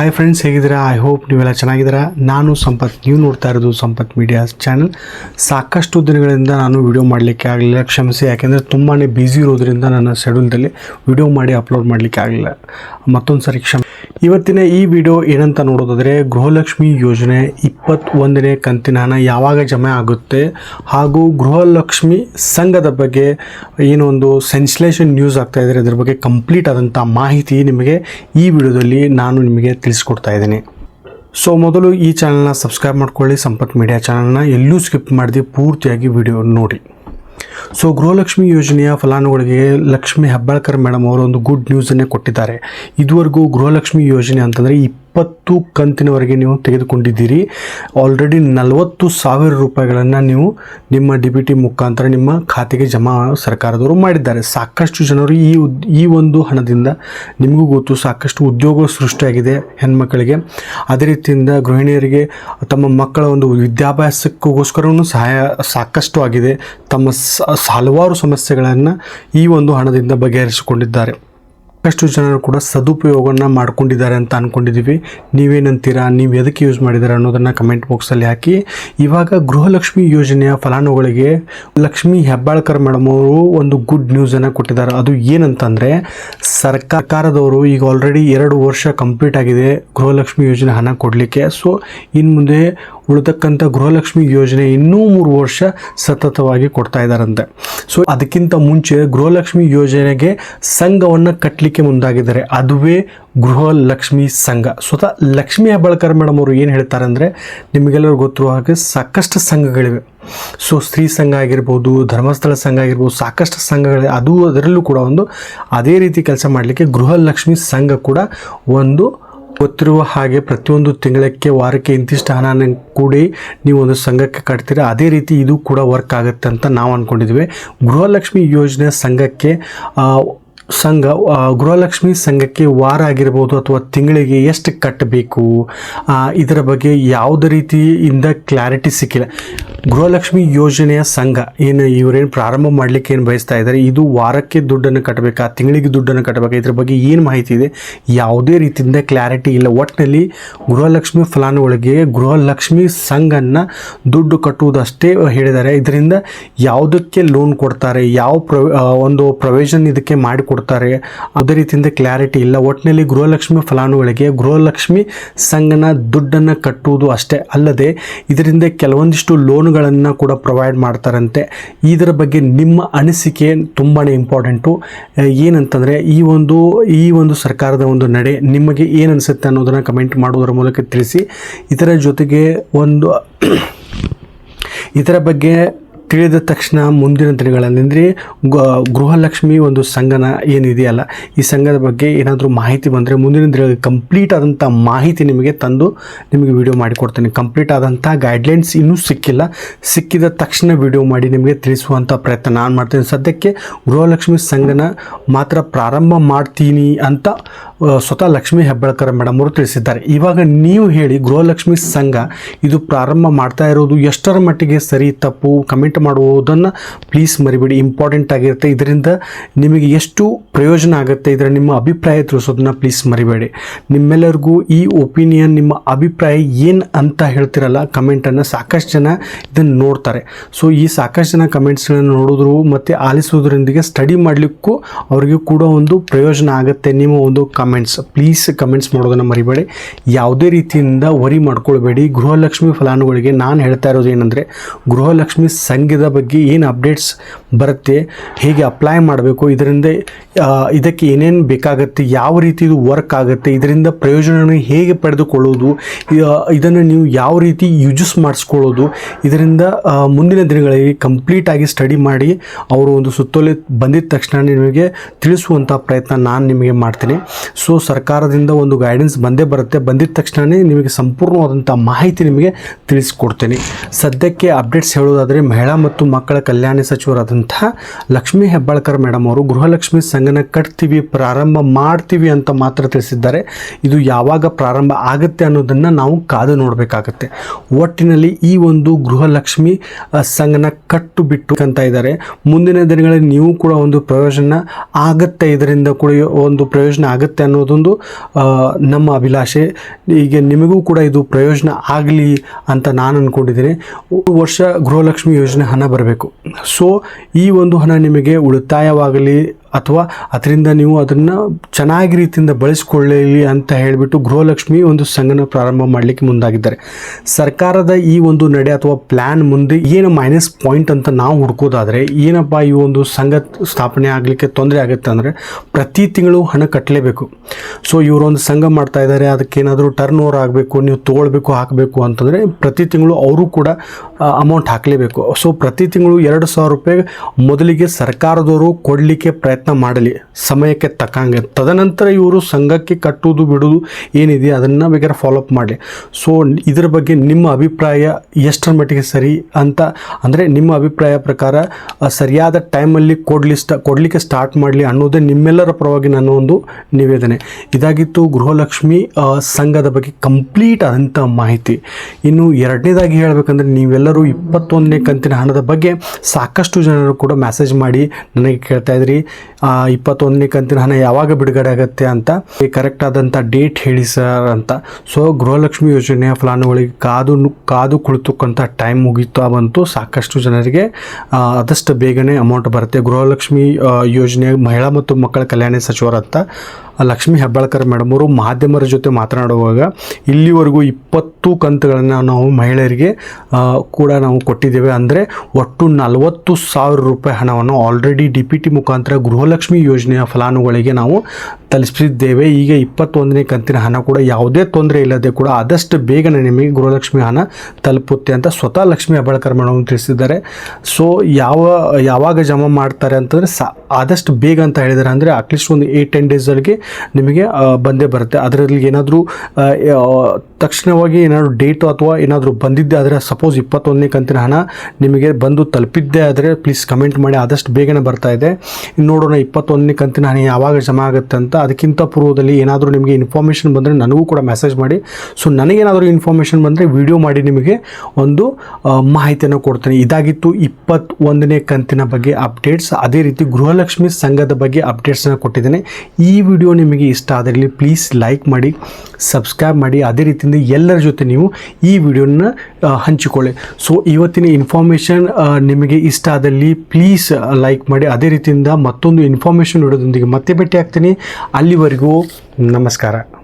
Hi friends ಹೇಗಿದ್ದೀರಾ? I hope ನೀವೆಲ್ಲ ಚೆನ್ನಾಗಿದ್ದೀರಾ? ನಾನು ಸಂಪತ್. ನೀವು ನೋಡ್ತಾ ಇರೋದು ಸಂಪತ್ ಮೀಡಿಯಾ ಚಾನಲ್ ಸಾಕಷ್ಟು ದಿನಗಳಿಂದ ನಾನು ವಿಡಿಯೋ ಮಾಡಲಿಕ್ಕೆ ಆಗಲಿಲ್ಲ. ಕ್ಷಮಿಸಿ, ಯಾಕೆಂದರೆ ತುಂಬಾ ಬ್ಯುಸಿ ಇರೋದ್ರಿಂದ ನನ್ನ ಶೆಡ್ಯೂಲ್ದಲ್ಲಿ ವಿಡಿಯೋ ಮಾಡಿ ಅಪ್ಲೋಡ್ ಮಾಡಲಿಕ್ಕೆ ಆಗಲಿಲ್ಲ. ಮತ್ತೊಂದು ಸರಿ ಕ್ಷಮೆ. ಇವತ್ತಿನ ಈ ವಿಡಿಯೋ ಏನಂತ ನೋಡೋದಾದರೆ ಗೃಹಲಕ್ಷ್ಮಿ ಯೋಜನೆ ಇಪ್ಪತ್ತೊಂದನೇ ಕಂತಿನ ಹಣ ಯಾವಾಗ ಜಮೆ ಆಗುತ್ತೆ ಹಾಗೂ ಗೃಹಲಕ್ಷ್ಮಿ ಸಂಘದ ಬಗ್ಗೆ ಏನೊಂದು ಸೆನ್ಸ್ಲೇಷನ್ ನ್ಯೂಸ್ ಆಗ್ತಾ ಇದ್ದಾರೆ ಅದರ ಬಗ್ಗೆ ಕಂಪ್ಲೀಟ್ ಆದಂಥ ಮಾಹಿತಿ ನಿಮಗೆ ಈ ವಿಡಿಯೋದಲ್ಲಿ ನಾನು ನಿಮಗೆ ತಿಳಿಸ್ಕೊಡ್ತಾ ಇದ್ದೀನಿ. ಸೊ ಮೊದಲು ಈ ಚಾನಲ್ನ ಸಬ್ಸ್ಕ್ರೈಬ್ ಮಾಡ್ಕೊಳ್ಳಿ. ಸಂಪತ್ ಮೀಡಿಯಾ ಚಾನಲ್ನ ಎಲ್ಲೂ ಸ್ಕಿಪ್ ಮಾಡದೆ ಪೂರ್ತಿಯಾಗಿ ವಿಡಿಯೋ ನೋಡಿ. ಸೊ ಗೃಹಲಕ್ಷ್ಮಿ ಯೋಜನೆಯ ಫಲಾನುಭವಿಗಳಿಗೆ ಲಕ್ಷ್ಮಿ ಹೆಬ್ಬಾಳ್ಕರ್ ಮೇಡಮ್ ಅವರು ಒಂದು ಗುಡ್ ನ್ಯೂಸನ್ನೇ ಕೊಟ್ಟಿದ್ದಾರೆ. ಇದುವರೆಗೂ ಗೃಹಲಕ್ಷ್ಮಿ ಯೋಜನೆ ಅಂತಂದರೆ ಇಪ್ಪತ್ತು ಕಂತಿನವರೆಗೆ ನೀವು ತೆಗೆದುಕೊಂಡಿದ್ದೀರಿ. ಆಲ್ರೆಡಿ ನಲವತ್ತು ಸಾವಿರ ರೂಪಾಯಿಗಳನ್ನು ನೀವು ನಿಮ್ಮ ಡಿ ಬಿ ಟಿ ಮುಖಾಂತರ ನಿಮ್ಮ ಖಾತೆಗೆ ಜಮಾ ಸರ್ಕಾರದವರು ಮಾಡಿದ್ದಾರೆ. ಸಾಕಷ್ಟು ಜನರು ಈ ಈ ಒಂದು ಹಣದಿಂದ ನಿಮಗೂ ಗೊತ್ತು ಸಾಕಷ್ಟು ಉದ್ಯೋಗ ಸೃಷ್ಟಿಯಾಗಿದೆ ಹೆಣ್ಮಕ್ಕಳಿಗೆ ಅದೇ ರೀತಿಯಿಂದ ಗೃಹಿಣಿಯರಿಗೆ, ತಮ್ಮ ಮಕ್ಕಳ ಒಂದು ವಿದ್ಯಾಭ್ಯಾಸಕ್ಕೋಸ್ಕರವೂ ಸಹಾಯ ಸಾಕಷ್ಟು ಆಗಿದೆ. ತಮ್ಮ ಸ- ಹಲವಾರು ಸಮಸ್ಯೆಗಳನ್ನು ಈ ಒಂದು ಹಣದಿಂದ ಬಗೆಹರಿಸಿಕೊಂಡಿದ್ದಾರೆ. ಸಾಕಷ್ಟು ಜನರು ಕೂಡ ಸದುಪಯೋಗವನ್ನು ಮಾಡ್ಕೊಂಡಿದ್ದಾರೆ ಅಂತ ಅಂದ್ಕೊಂಡಿದ್ದೀವಿ ನೀವೇನಂತೀರಾ? ನೀವು ಎದಕ್ಕೆ ಯೂಸ್ ಮಾಡಿದ್ದೀರಾ ಅನ್ನೋದನ್ನು ಕಮೆಂಟ್ ಬಾಕ್ಸಲ್ಲಿ ಹಾಕಿ. ಇವಾಗ ಗೃಹಲಕ್ಷ್ಮಿ ಯೋಜನೆಯ ಫಲಾನುಗಳಿಗೆ ಲಕ್ಷ್ಮಿ ಹೆಬ್ಬಾಳ್ಕರ್ ಮೇಡಮ್ ಅವರು ಒಂದು ಗುಡ್ ನ್ಯೂಸನ್ನು ಕೊಟ್ಟಿದ್ದಾರೆ. ಅದು ಏನಂತಂದರೆ ಸರ್ಕಾರದವರು ಈಗ ಆಲ್ರೆಡಿ ಎರಡು ವರ್ಷ ಕಂಪ್ಲೀಟ್ ಆಗಿದೆ ಗೃಹಲಕ್ಷ್ಮಿ ಯೋಜನೆ ಹಣ ಕೊಡಲಿಕ್ಕೆ. ಸೊ ಇನ್ನು ಮುಂದೆ ಉಳಿತಕ್ಕಂಥ ಗೃಹಲಕ್ಷ್ಮಿ ಯೋಜನೆ ಇನ್ನೂ ಮೂರು ವರ್ಷ ಸತತವಾಗಿ ಕೊಡ್ತಾ ಇದ್ದಾರಂತೆ. ಸೊ ಅದಕ್ಕಿಂತ ಮುಂಚೆ ಗೃಹಲಕ್ಷ್ಮಿ ಯೋಜನೆಗೆ ಸಂಘವನ್ನು ಕಟ್ಟಲಿಕ್ಕೆ ಮುಂದಾಗಿದ್ದಾರೆ. ಅದುವೇ ಗೃಹಲಕ್ಷ್ಮಿ ಸಂಘ. ಸ್ವತಃ ಲಕ್ಷ್ಮಿ ಹೆಬ್ಬಾಳ್ಕರ್ ಮೇಡಮ್ ಅವರು ಏನು ಹೇಳ್ತಾರೆ ಅಂದರೆ ನಿಮಗೆಲ್ಲರೂ ಗೊತ್ತಿರುವ ಹಾಗೆ ಸಾಕಷ್ಟು ಸಂಘಗಳಿವೆ. ಸೊ, ಸ್ತ್ರೀ ಸಂಘ ಆಗಿರ್ಬೋದು, ಧರ್ಮಸ್ಥಳ ಸಂಘ ಆಗಿರ್ಬೋದು, ಸಾಕಷ್ಟು ಸಂಘಗಳಿವೆ. ಅದು ಅದರಲ್ಲೂ ಕೂಡ ಒಂದು ಅದೇ ರೀತಿ ಕೆಲಸ ಮಾಡಲಿಕ್ಕೆ ಗೃಹಲಕ್ಷ್ಮಿ ಸಂಘ ಕೂಡ ಒಂದು ಗೊತ್ತಿರುವ ಹಾಗೆ ಪ್ರತಿಯೊಂದು ತಿಂಗಳಕ್ಕೆ ವಾರಕ್ಕೆ ಇಂತಿಷ್ಟು ಹಣನ ಕೂಡಿ ನೀವು ಒಂದು ಸಂಘಕ್ಕೆ ಕಟ್ತೀರ, ಅದೇ ರೀತಿ ಇದು ಕೂಡ ವರ್ಕ್ ಆಗುತ್ತೆ ಅಂತ ನಾವು ಅಂದ್ಕೊಂಡಿದ್ವಿ ಗೃಹಲಕ್ಷ್ಮಿ ಯೋಜನೆ ಸಂಘಕ್ಕೆ ಸಂಘ ಗೃಹಲಕ್ಷ್ಮಿ ಸಂಘಕ್ಕೆ ವಾರ ಆಗಿರ್ಬೋದು ಅಥವಾ ತಿಂಗಳಿಗೆ ಎಷ್ಟು ಕಟ್ಟಬೇಕು? ಇದರ ಬಗ್ಗೆ ಯಾವುದೇ ರೀತಿಯಿಂದ ಕ್ಲಾರಿಟಿ ಸಿಕ್ಕಿಲ್ಲ. ಗೃಹಲಕ್ಷ್ಮಿ ಯೋಜನೆಯ ಸಂಘ ಏನು ಇವರೇನು ಪ್ರಾರಂಭ ಮಾಡಲಿಕ್ಕೆ ಏನು ಬಯಸ್ತಾ ಇದ್ದಾರೆ ಇದು ವಾರಕ್ಕೆ ದುಡ್ಡನ್ನು ಕಟ್ಟಬೇಕಾ ತಿಂಗಳಿಗೆ ದುಡ್ಡನ್ನು ಕಟ್ಟಬೇಕಾ ಇದ್ರ ಬಗ್ಗೆ ಏನು ಮಾಹಿತಿ ಇದೆ? ಯಾವುದೇ ರೀತಿಯಿಂದ ಕ್ಲಾರಿಟಿ ಇಲ್ಲ. ಒಟ್ಟಿನಲ್ಲಿ ಗೃಹಲಕ್ಷ್ಮಿ ಫಲಾನುಭವಿಗೆ ಗೃಹಲಕ್ಷ್ಮಿ ಸಂಘನ್ನು ದುಡ್ಡು ಕಟ್ಟುವುದಷ್ಟೇ ಹೇಳಿದ್ದಾರೆ. ಇದರಿಂದ ಯಾವುದಕ್ಕೆ ಲೋನ್ ಕೊಡ್ತಾರೆ? ಯಾವ ಒಂದು ಪ್ರೊವಿಷನ್ ಇದಕ್ಕೆ ಮಾಡಿಕೊಡ್ತಾರೆ? ಅದೇ ರೀತಿಯಿಂದ ಕ್ಲಾರಿಟಿ ಇಲ್ಲ. ಒಟ್ಟಿನಲ್ಲಿ ಗೃಹಲಕ್ಷ್ಮಿ ಫಲಾನುಭವಿಗೆ ಗೃಹಲಕ್ಷ್ಮಿ ಸಂಘನ ದುಡ್ಡನ್ನು ಕಟ್ಟುವುದು ಅಷ್ಟೇ ಅಲ್ಲದೆ ಇದರಿಂದ ಕೆಲವೊಂದಿಷ್ಟು ಲೋನ್ಗಳನ್ನು ಕೂಡ ಪ್ರೊವೈಡ್ ಮಾಡ್ತಾರಂತೆ. ಇದರ ಬಗ್ಗೆ ನಿಮ್ಮ ಅನಿಸಿಕೆ ತುಂಬಾ ಇಂಪಾರ್ಟೆಂಟು ಏನಂತಂದರೆ ಈ ಒಂದು ಈ ಒಂದು ಸರ್ಕಾರದ ಒಂದು ನಡೆ ನಿಮಗೆ ಏನು ಅನಿಸುತ್ತೆ ಅನ್ನೋದನ್ನು ಕಮೆಂಟ್ ಮಾಡೋದರ ಮೂಲಕ ತಿಳಿಸಿ. ಇದರ ಜೊತೆಗೆ ಒಂದು, ಇದರ ಬಗ್ಗೆ ತಿಳಿದ ತಕ್ಷಣ ಮುಂದಿನ ದಿನಗಳಲ್ಲಿ ಅಂದರೆ ಗೃಹಲಕ್ಷ್ಮಿ ಒಂದು ಸಂಘನ ಏನಿದೆಯಲ್ಲ, ಈ ಸಂಘದ ಬಗ್ಗೆ ಏನಾದರೂ ಮಾಹಿತಿ ಬಂದರೆ ಮುಂದಿನ ದಿನಗಳಲ್ಲಿ ಕಂಪ್ಲೀಟ್ ಆದಂಥ ಮಾಹಿತಿ ನಿಮಗೆ ತಂದು ನಿಮಗೆ ವಿಡಿಯೋ ಮಾಡಿಕೊಡ್ತೇನೆ. ಕಂಪ್ಲೀಟ್ ಆದಂಥ ಗೈಡ್ಲೈನ್ಸ್ ಇನ್ನೂ ಸಿಕ್ಕಿಲ್ಲ. ಸಿಕ್ಕಿದ ತಕ್ಷಣ ವಿಡಿಯೋ ಮಾಡಿ ನಿಮಗೆ ತಿಳಿಸುವಂಥ ಪ್ರಯತ್ನ ನಾನು ಮಾಡ್ತೇನೆ. ಸದ್ಯಕ್ಕೆ ಗೃಹಲಕ್ಷ್ಮಿ ಸಂಘನ ಮಾತ್ರ ಪ್ರಾರಂಭ ಮಾಡ್ತೀನಿ ಅಂತ ಸ್ವತಃ ಲಕ್ಷ್ಮೀ ಹೆಬ್ಬಾಳ್ಕರ್ ಮೇಡಮ್ ಅವರು ತಿಳಿಸಿದ್ದಾರೆ. ಇವಾಗ ನೀವು ಹೇಳಿ ಗೃಹಲಕ್ಷ್ಮಿ ಸಂಘ ಇದು ಪ್ರಾರಂಭ ಮಾಡ್ತಾ ಇರೋದು ಎಷ್ಟರ ಮಟ್ಟಿಗೆ ಸರಿ, ತಪ್ಪು ಕಮೆಂಟ್ ಮಾಡುವುದನ್ನು ಪ್ಲೀಸ್ ಮರಿಬೇಡಿ. ಇಂಪಾರ್ಟೆಂಟ್ ಆಗಿರುತ್ತೆ. ಇದರಿಂದ ನಿಮಗೆ ಎಷ್ಟು ಪ್ರಯೋಜನ ಆಗುತ್ತೆ ಇದರ ನಿಮ್ಮ ಅಭಿಪ್ರಾಯ ತಿಳಿಸೋದನ್ನ ಪ್ಲೀಸ್ ಮರಿಬೇಡಿ. ನಿಮ್ಮೆಲ್ಲರಿಗೂ ಈ ಒಪಿನಿಯನ್ ನಿಮ್ಮ ಅಭಿಪ್ರಾಯ ಏನು ಅಂತ ಹೇಳ್ತಿರಲ್ಲ ಕಮೆಂಟನ್ನು ಸಾಕಷ್ಟು ಜನ ಇದನ್ನು ನೋಡ್ತಾರೆ. ಸೊ ಈ ಸಾಕಷ್ಟು ಜನ ಕಮೆಂಟ್ಸ್ಗಳನ್ನು ನೋಡಿದ್ರು ಮತ್ತು ಆಲಿಸೋದ್ರೊಂದಿಗೆ ಸ್ಟಡಿ ಮಾಡಲಿಕ್ಕೂ ಅವರಿಗೆ ಕೂಡ ಒಂದು ಪ್ರಯೋಜನ ಆಗುತ್ತೆ ನಿಮ್ಮ ಒಂದು ಕಮೆಂಟ್ಸ್ ಪ್ಲೀಸ್ ಕಮೆಂಟ್ಸ್ ಮಾಡೋದನ್ನು ಮರಿಬೇಡಿ. ಯಾವುದೇ ರೀತಿಯಿಂದ ವರಿ ಮಾಡ್ಕೊಳ್ಬೇಡಿ. ಗೃಹಲಕ್ಷ್ಮಿ ಫಲಾನುಗಳಿಗೆ ನಾನು ಹೇಳ್ತಾ ಇರೋದು ಏನಂದರೆ, ಗೃಹಲಕ್ಷ್ಮಿ ಸಂಘದ ಬಗ್ಗೆ ಏನು ಅಪ್ಡೇಟ್ಸ್ ಬರುತ್ತೆ, ಹೇಗೆ ಅಪ್ಲೈ ಮಾಡಬೇಕು, ಇದರಿಂದ ಇದಕ್ಕೆ ಏನೇನು ಬೇಕಾಗುತ್ತೆ, ಯಾವ ರೀತಿ ಇದು ವರ್ಕ್ ಆಗುತ್ತೆ, ಇದರಿಂದ ಪ್ರಯೋಜನ ಹೇಗೆ ಪಡೆದುಕೊಳ್ಳೋದು ಇದನ್ನು ನೀವು ಯಾವ ರೀತಿ ಯೂಜಸ್ ಮಾಡಿಸ್ಕೊಳ್ಳೋದು, ಇದರಿಂದ ಮುಂದಿನ ದಿನಗಳಲ್ಲಿ ಕಂಪ್ಲೀಟಾಗಿ ಸ್ಟಡಿ ಮಾಡಿ ಅವರು ಒಂದು ಸುತ್ತೋಲೆ ಬಂದಿದ ತಕ್ಷಣ ನಿಮಗೆ ತಿಳಿಸುವಂಥ ಪ್ರಯತ್ನ ನಾನು ನಿಮಗೆ ಮಾಡ್ತೀನಿ. ಸೊ ಸರ್ಕಾರದಿಂದ ಒಂದು ಗೈಡೆನ್ಸ್ ಬಂದೇ ಬರುತ್ತೆ, ಬಂದಿದ ತಕ್ಷಣವೇ ನಿಮಗೆ ಸಂಪೂರ್ಣವಾದಂಥ ಮಾಹಿತಿ ನಿಮಗೆ ತಿಳಿಸ್ಕೊಡ್ತೀನಿ. ಸದ್ಯಕ್ಕೆ ಅಪ್ಡೇಟ್ಸ್ ಹೇಳೋದಾದರೆ ಮಹಿಳಾ ಮತ್ತು ಮಕ್ಕಳ ಕಲ್ಯಾಣ ಸಚಿವರಾದಂಥ ಲಕ್ಷ್ಮೀ ಹೆಬ್ಬಾಳ್ಕರ್ ಮೇಡಮ್ ಅವರು ಗೃಹಲಕ್ಷ್ಮಿ ಸಂಘನ ಕಟ್ತೀವಿ, ಪ್ರಾರಂಭ ಮಾಡ್ತೀವಿ ಅಂತ ಮಾತ್ರ ತಿಳಿಸಿದ್ದಾರೆ. ಇದು ಯಾವಾಗ ಪ್ರಾರಂಭ ಆಗುತ್ತೆ ಅನ್ನೋದನ್ನು ನಾವು ಕಾದು ನೋಡಬೇಕಾಗತ್ತೆ. ಒಟ್ಟಿನಲ್ಲಿ ಈ ಒಂದು ಗೃಹಲಕ್ಷ್ಮಿ ಸಂಘನ ಕಟ್ಟು ಬಿಟ್ಟು ಅಂತ ಇದ್ದಾರೆ. ಮುಂದಿನ ದಿನಗಳಲ್ಲಿ ನೀವು ಕೂಡ ಒಂದು ಪ್ರಯೋಜನ ಆಗುತ್ತೆ, ಇದರಿಂದ ಕೂಡ ಒಂದು ಪ್ರಯೋಜನ ಆಗುತ್ತೆ ಅನ್ನೋದೊಂದು ನಮ್ಮ ಅಭಿಲಾಷೆ. ಈಗ ನಿಮಗೂ ಕೂಡ ಇದು ಪ್ರಯೋಜನ ಆಗಲಿ ಅಂತ ನಾನು ಅಂದ್ಕೊಂಡಿದ್ದೀನಿ ವರ್ಷ ಗೃಹಲಕ್ಷ್ಮಿ ಯೋಜನೆ ಹಣ ಬರಬೇಕು. ಸೊ ಈ ಒಂದು ಹಣ ನಿಮಗೆ ಉಳಿತಾಯವಾಗಲಿ ಅಥವಾ ಅದರಿಂದ ನೀವು ಅದನ್ನು ಚೆನ್ನಾಗಿ ರೀತಿಯಿಂದ ಬಳಸಿಕೊಳ್ಳಲಿ ಅಂತ ಹೇಳಿಬಿಟ್ಟು ಗೃಹಲಕ್ಷ್ಮಿ ಒಂದು ಸಂಘನ ಪ್ರಾರಂಭ ಮಾಡಲಿಕ್ಕೆ ಮುಂದಾಗಿದ್ದಾರೆ. ಸರ್ಕಾರದ ಈ ಒಂದು ನಡೆ ಅಥವಾ ಪ್ಲ್ಯಾನ್ ಮುಂದೆ ಏನು ಮೈನಸ್ ಪಾಯಿಂಟ್ ಅಂತ ನಾವು ಹುಡ್ಕೋದಾದರೆ ಏನಪ್ಪ ಈ ಒಂದು ಸಂಘ ಸ್ಥಾಪನೆ ಆಗಲಿಕ್ಕೆ ತೊಂದರೆ ಆಗುತ್ತೆ ಅಂದರೆ ಪ್ರತಿ ತಿಂಗಳು ಹಣ ಕಟ್ಟಲೇಬೇಕು ಸೊ ಇವರು ಒಂದು ಸಂಘ ಮಾಡ್ತಾ ಇದ್ದಾರೆ ಅದಕ್ಕೇನಾದರೂ ಟರ್ನ್ ಓವರ್ ಆಗಬೇಕು, ನೀವು ತೊಗೊಳ್ಬೇಕು, ಹಾಕಬೇಕು ಅಂತಂದರೆ ಪ್ರತಿ ತಿಂಗಳು ಅವರು ಕೂಡ ಅಮೌಂಟ್ ಹಾಕಲೇಬೇಕು. ಸೊ ಪ್ರತಿ ತಿಂಗಳು ಎರಡು ಸಾವಿರ ರೂಪಾಯಿ ಮೊದಲಿಗೆ ಸರ್ಕಾರದವರು ಕೊಡಲಿಕ್ಕೆ ಪ್ರಯತ್ನ ಮಾಡಲಿ, ಸಮಯಕ್ಕೆ ತಕ್ಕಂಗೆ. ತದನಂತರ ಇವರು ಸಂಘಕ್ಕೆ ಕಟ್ಟುವುದು, ಬಿಡುವುದು ಏನಿದೆ ಅದನ್ನು ಬೇಕಾದ್ರೆ ಫಾಲೋಅಪ್ ಮಾಡಲಿ. ಸೊ ಇದರ ಬಗ್ಗೆ ನಿಮ್ಮ ಅಭಿಪ್ರಾಯ ಎಷ್ಟರ ಮಟ್ಟಿಗೆ ಸರಿ ಅಂತ, ಅಂದರೆ ನಿಮ್ಮ ಅಭಿಪ್ರಾಯ ಪ್ರಕಾರ ಸರಿಯಾದ ಟೈಮಲ್ಲಿ ಕೊಡಲಿ ಸ್ಟ ಕೊಡಲಿಕ್ಕೆ ಸ್ಟಾರ್ಟ್ ಮಾಡಲಿ ಅನ್ನೋದೇ ನಿಮ್ಮೆಲ್ಲರ ಪರವಾಗಿ ನನ್ನ ಒಂದು ನಿವೇದನೆ. ಇದಾಗಿತ್ತು ಗೃಹಲಕ್ಷ್ಮಿ ಸಂಘದ ಬಗ್ಗೆ ಕಂಪ್ಲೀಟ್ ಆದಂಥ ಮಾಹಿತಿ. ಇನ್ನು ಎರಡನೇದಾಗಿ ಹೇಳಬೇಕಂದ್ರೆ ನೀವೆಲ್ಲರೂ ಇಪ್ಪತ್ತೊಂದನೇ ಕಂತಿನ ಹಣದ ಬಗ್ಗೆ ಸಾಕಷ್ಟು ಜನರು ಕೂಡ ಮೆಸೇಜ್ ಮಾಡಿ ನನಗೆ ಕೇಳ್ತಾ ಇದ್ರಿ. ಇಪ್ಪತ್ತೊಂದನೇ ಕಂತಿನ ಹಣ ಯಾವಾಗ ಬಿಡುಗಡೆ ಆಗುತ್ತೆ ಅಂತ ಕರೆಕ್ಟ್ ಆದಂಥ ಡೇಟ್ ಹೇಳಿ ಸರ್ ಅಂತ. ಸೊ ಗೃಹಲಕ್ಷ್ಮಿ ಯೋಜನೆಯ ಫಲಾನುಭವಿಗೆ ಕಾದು ಕಾದು ಕುಳಿತುಕ್ಕಂಥ ಟೈಮ್ ಮುಗೀತಾ ಬಂತು. ಸಾಕಷ್ಟು ಜನರಿಗೆ ಆದಷ್ಟು ಬೇಗನೆ ಅಮೌಂಟ್ ಬರುತ್ತೆ. ಗೃಹಲಕ್ಷ್ಮಿ ಯೋಜನೆ ಮಹಿಳಾ ಮತ್ತು ಮಕ್ಕಳ ಕಲ್ಯಾಣ ಸಚಿವರಂತ ಲಕ್ಷ್ಮೀ ಹೆಬ್ಬಾಳ್ಕರ್ ಮೇಡಮ್ ಅವರು ಮಾಧ್ಯಮರ ಜೊತೆ ಮಾತನಾಡುವಾಗ ಇಲ್ಲಿವರೆಗೂ ಇಪ್ಪತ್ತು ಕಂತುಗಳನ್ನು ನಾವು ಮಹಿಳೆಯರಿಗೆ ಕೂಡ ನಾವು ಕೊಟ್ಟಿದ್ದೇವೆ. ಅಂದರೆ ಒಟ್ಟು ನಲವತ್ತು ಸಾವಿರ ರೂಪಾಯಿ ಹಣವನ್ನು ಆಲ್ರೆಡಿ ಡಿ ಪಿ ಟಿ ಮುಖಾಂತರ ಗೃಹಲಕ್ಷ್ಮಿ ಯೋಜನೆಯ ಫಲಾನುಗಳಿಗೆ ನಾವು ತಲುಪಿಸಿದ್ದೇವೆ. ಈಗ ಇಪ್ಪತ್ತೊಂದನೇ ಕಂತಿನ ಹಣ ಕೂಡ ಯಾವುದೇ ತೊಂದರೆ ಇಲ್ಲದೆ ಕೂಡ ಆದಷ್ಟು ಬೇಗನೆ ನಿಮಗೆ ಗೃಹಲಕ್ಷ್ಮಿ ಹಣ ತಲುಪುತ್ತೆ ಅಂತ ಸ್ವತಃ ಲಕ್ಷ್ಮಿ ಹೆಬ್ಬಾಳ್ಕರ್ ಮೇಡಮ್ ತಿಳಿಸಿದ್ದಾರೆ. ಸೊ ಯಾವ, ಯಾವಾಗ ಜಮಾ ಮಾಡ್ತಾರೆ ಅಂತಂದರೆ ಸಾ, ಆದಷ್ಟು ಬೇಗ ಅಂತ ಹೇಳಿದ್ದಾರೆ. ಅಂದರೆ ಅಟ್ಲೀಸ್ಟ್ ಒಂದು ಏಯ್ಟ್ ಟೆನ್ ಡೇಸಲ್ಲಿ ನಿಮಗೆ ಬಂದೇ ಬರುತ್ತೆ. ಅದರಲ್ಲಿ ಏನಾದರೂ ತಕ್ಷಣವಾಗಿ ಏನಾದರೂ ಡೇಟು ಅಥವಾ ಏನಾದರೂ ಬಂದಿದ್ದೆ ಆದರೆ ಸಪೋಸ್ ಇಪ್ಪತ್ತೊಂದನೇ ಕಂತಿನ ಹಣ ನಿಮಗೆ ಬಂದು ತಲುಪಿದ್ದೇ ಆದರೆ ಪ್ಲೀಸ್ ಕಮೆಂಟ್ ಮಾಡಿ, ಆದಷ್ಟು ಬೇಗನೆ ಬರ್ತಾ ಇದೆ. ನೋಡೋಣ ಇಪ್ಪತ್ತೊಂದನೇ ಕಂತಿನ ಹಣ ಯಾವಾಗ ಜಮಾ ಆಗುತ್ತೆ ಅಂತ. ಅದಕ್ಕಿಂತ ಪೂರ್ವದಲ್ಲಿ ಏನಾದರೂ ನಿಮಗೆ ಇನ್ಫಾರ್ಮೇಷನ್ ಬಂದರೆ ನನಗೂ ಕೂಡ ಮೆಸೇಜ್ ಮಾಡಿ. ಸೊ ನನಗೇನಾದರೂ ಇನ್ಫಾರ್ಮೇಷನ್ ಬಂದರೆ ವಿಡಿಯೋ ಮಾಡಿ ನಿಮಗೆ ಒಂದು ಮಾಹಿತಿಯನ್ನು ಕೊಡ್ತೇನೆ. ಇದಾಗಿತ್ತು ಇಪ್ಪತ್ತೊಂದನೇ ಕಂತಿನ ಬಗ್ಗೆ ಅಪ್ಡೇಟ್ಸ್ ಅದೇ ರೀತಿ ಗೃಹಲಕ್ಷ್ಮಿ ಸಂಘದ ಬಗ್ಗೆ ಅಪ್ಡೇಟ್ಸನ್ನು ಕೊಟ್ಟಿದ್ದೇನೆ. ಈ ವಿಡಿಯೋ ನಿಮಗೆ ಇಷ್ಟ ಆದಲ್ಲಿ ಪ್ಲೀಸ್ ಲೈಕ್ ಮಾಡಿ ಸಬ್ಸ್ಕ್ರೈಬ್ ಮಾಡಿ. ಅದೇ ಎಲ್ಲರ ಜೊತೆ ನೀವು ಈ ವಿಡಿಯೋನ ಹಂಚಿಕೊಳ್ಳಿ. ಸೊ ಇವತ್ತಿನ ಇನ್ಫಾರ್ಮೇಷನ್ ನಿಮಗೆ ಇಷ್ಟ ಆದಲ್ಲಿ ಪ್ಲೀಸ್ ಲೈಕ್ ಮಾಡಿ. ಅದೇ ರೀತಿಯಿಂದ ಮತ್ತೊಂದು ಇನ್ಫಾರ್ಮೇಷನ್ ವಿಡಿಯೋದೊಂದಿಗೆ ಮತ್ತೆ ಭೇಟಿ ಆಗ್ತೀನಿ ಅಲ್ಲಿವರೆಗೂ ನಮಸ್ಕಾರ.